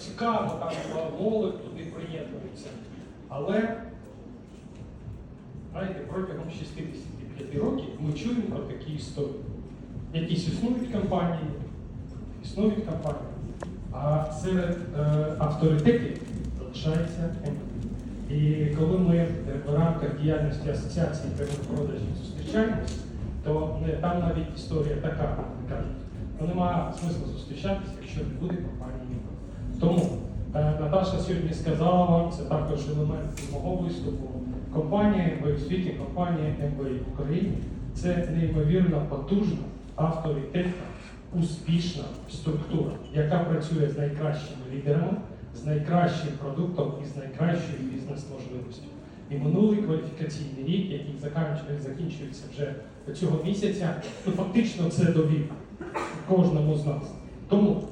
цікаво, там молодь туди приєднується. Але знаєте, протягом 65 років ми чуємо про такі історії. Якісь існують компанії, існують компанії, а серед е, авторитетів залишається. І коли ми в рамках діяльності асоціації прямих продажів зустрічаємось, то не, там навіть історія така, кажуть, ну немає смислу зустрічатися, якщо не буде компанії. Тому Наташа сьогодні сказала вам, це також елемент мого виступу. Компанія МВ в світі, компанія МВ в Україні це неймовірно потужна, авторитетна, успішна структура, яка працює з найкращими лідерами, з найкращим продуктом і з найкращою бізнес-можливістю. І минулий кваліфікаційний рік, який закінчує- закінчується вже цього місяця, ну фактично це довів кожному з нас. Тому